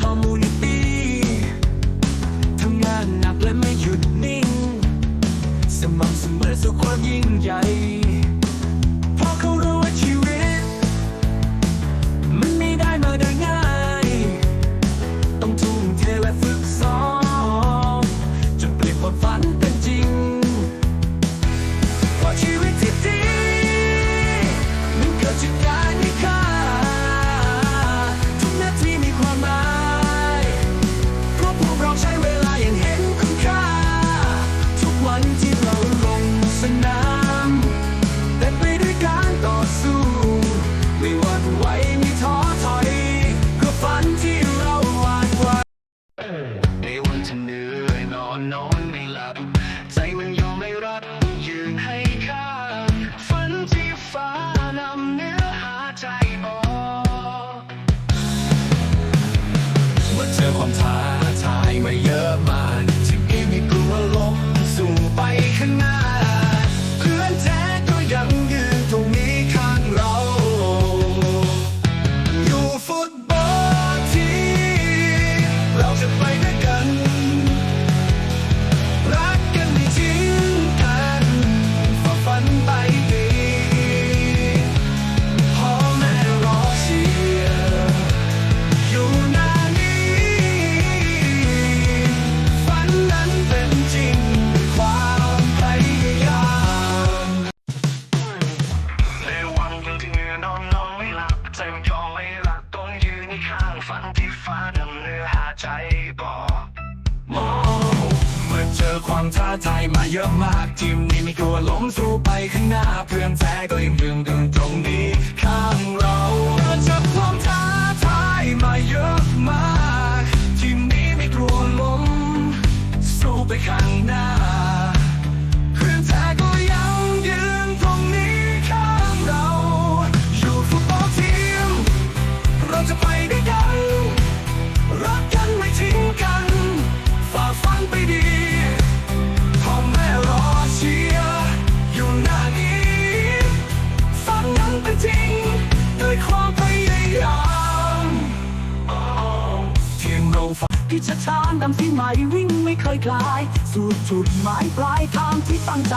คอมมูนิตี้ทำงานหนักและไม่หยุดนิ่ง สม่ำสมอสู่ความยิ่งใหญ่ ลับ ใจมันยอมไม่รับยืนให้ค้างฝันที่ฟ้านำเนื้อหาใจออกมาเจอความท้า ฝันที่ฟ้าดังเนือหาใจบอกเมื่อเจอความท้าทายมาเยอะมากทีมนี้ไม่กลัวล้มสู้ไปข้างหน้าเพื่อนแท้ พิชช้างนำที่ใหม่วิ่งไม่เคยคลาย สู่จุดหมายปลายทางที่ตั้งใจ